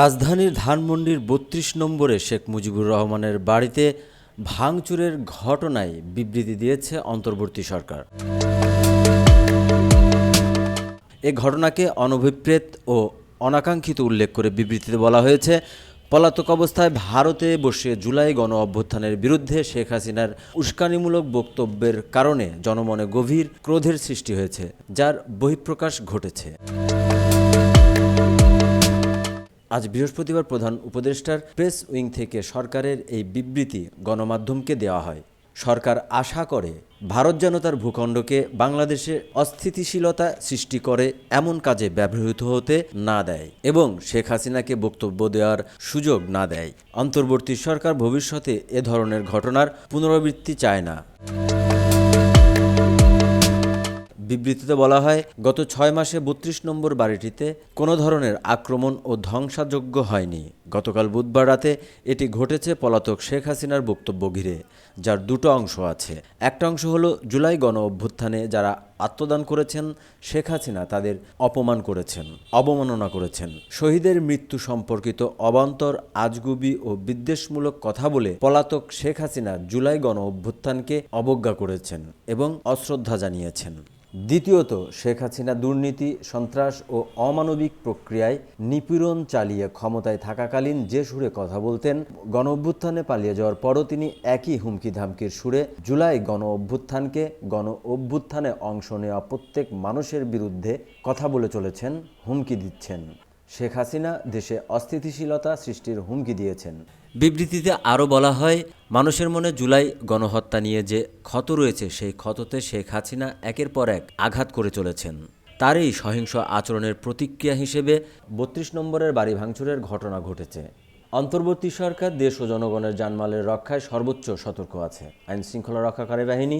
রাজধানীর ধানমন্ডির বত্রিশ নম্বরে শেখ মুজিবুর রহমানের বাড়িতে ভাঙচুরের ঘটনায় বিবৃতি দিয়েছে অন্তর্বর্তী সরকার। এ ঘটনাকে অনভিপ্রেত ও অনাকাঙ্ক্ষিত উল্লেখ করে বিবৃতিতে বলা হয়েছে, পলাতক অবস্থায় ভারতে বসে জুলাই গণ অভ্যুত্থানের বিরুদ্ধে শেখ হাসিনার উস্কানিমূলক বক্তব্যের কারণে জনমনে গভীর ক্রোধের সৃষ্টি হয়েছে, যার বহিঃপ্রকাশ ঘটেছে। আজ বৃহস্পতিবার প্রধান উপদেষ্টার প্রেস উইং থেকে সরকারের এই বিবৃতি গণমাধ্যমকে দেওয়া হয়। সরকার আশা করে, ভারত যেন তার ভূখণ্ডকে বাংলাদেশে অস্থিতিশীলতা সৃষ্টি করে এমন কাজে ব্যবহৃত হতে না দেয় এবং শেখ হাসিনাকে বক্তব্য দেওয়ার সুযোগ না দেয়। অন্তর্বর্তী সরকার ভবিষ্যতে এ ধরনের ঘটনার পুনরাবৃত্তি চায় না। বিবৃতিতে বলা হয়, গত ছয় মাসে বত্রিশ নম্বর বাড়িটিতে কোনো ধরনের আক্রমণ ও ধ্বংসাযোগ্য হয়নি। গতকাল বুধবার রাতে এটি ঘটেছে পলাতক শেখ হাসিনার বক্তব্য ঘিরে, যার দুটো অংশ আছে। একটা অংশ হলো জুলাই গণ অভ্যুত্থানে যারা আত্মদান করেছেন, শেখ হাসিনা তাদের অপমান করেছেন, অবমাননা করেছেন। শহীদের মৃত্যু সম্পর্কিত অবান্তর, আজগুবি ও বিদ্বেষমূলক কথা বলে পলাতক শেখ হাসিনা জুলাই গণ অভ্যুত্থানকে অবজ্ঞা করেছেন এবং অশ্রদ্ধা জানিয়েছেন। দ্বিতীয়ত, শেখ হাসিনা দুর্নীতি, সন্ত্রাস ও অমানবিক প্রক্রিয়ায় নিপীড়ন চালিয়ে ক্ষমতায় থাকাকালীন যে সুরে কথা বলতেন, গণ অভ্যুত্থানে পালিয়ে যাওয়ার পরও তিনি একই হুমকি ধামকির সুরে জুলাই গণ অভ্যুত্থানকে গণ অভ্যুত্থানে অংশ নেওয়া প্রত্যেক মানুষের বিরুদ্ধে কথা বলে চলেছেন, হুমকি দিচ্ছেন। শেখ হাসিনা দেশে অস্থিতিশীলতা সৃষ্টির হুমকি দিয়েছেন। বিবৃতিতে আরও বলা হয়, মানুষের মনে জুলাই গণহত্যা নিয়ে যে ক্ষত রয়েছে, সেই ক্ষততে শেখ হাসিনা একের পর এক আঘাত করে চলেছেন। তারই সহিংস আচরণের প্রতিক্রিয়া হিসেবে বত্রিশ নম্বরের বাড়ি ভাঙচুরের ঘটনা ঘটেছে। অন্তর্বর্তী সরকার, দেশ ও জনগণের জানমালের রক্ষায় সর্বোচ্চ সতর্ক আছে। আইন শৃঙ্খলা রক্ষাকারী বাহিনী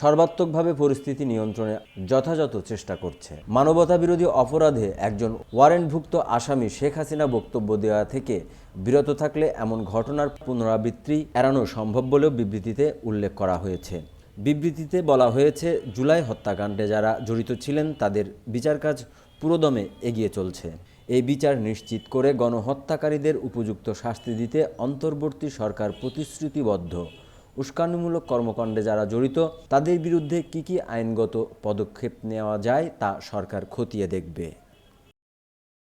সর্বাত্মকভাবে পরিস্থিতি নিয়ন্ত্রণে যথাযথ চেষ্টা করছে। মানবতা বিরোধী অপরাধে একজন ওয়ারেন্টভুক্ত আসামি শেখ হাসিনা বক্তব্য দেওয়া থেকে বিরত থাকলে এমন ঘটনার পুনরাবৃত্তি এড়ানো সম্ভব বলেও বিবৃতিতে উল্লেখ করা হয়েছে। বিবৃতিতে বলা হয়েছে, জুলাই হত্যাকাণ্ডে যারা জড়িত ছিলেন তাদের বিচার কাজ পুরোদমে এগিয়ে চলছে। এই বিচার নিশ্চিত করে গণহত্যাকারীদের উপযুক্ত শাস্তি দিতে অন্তর্বর্তী সরকার প্রতিশ্রুতিবদ্ধ। উস্কানিমূলক কর্মকাণ্ডে যারা জড়িত, তাদের বিরুদ্ধে কি কি আইনগত পদক্ষেপ নেওয়া যায় তা সরকার খতিয়ে দেখবে।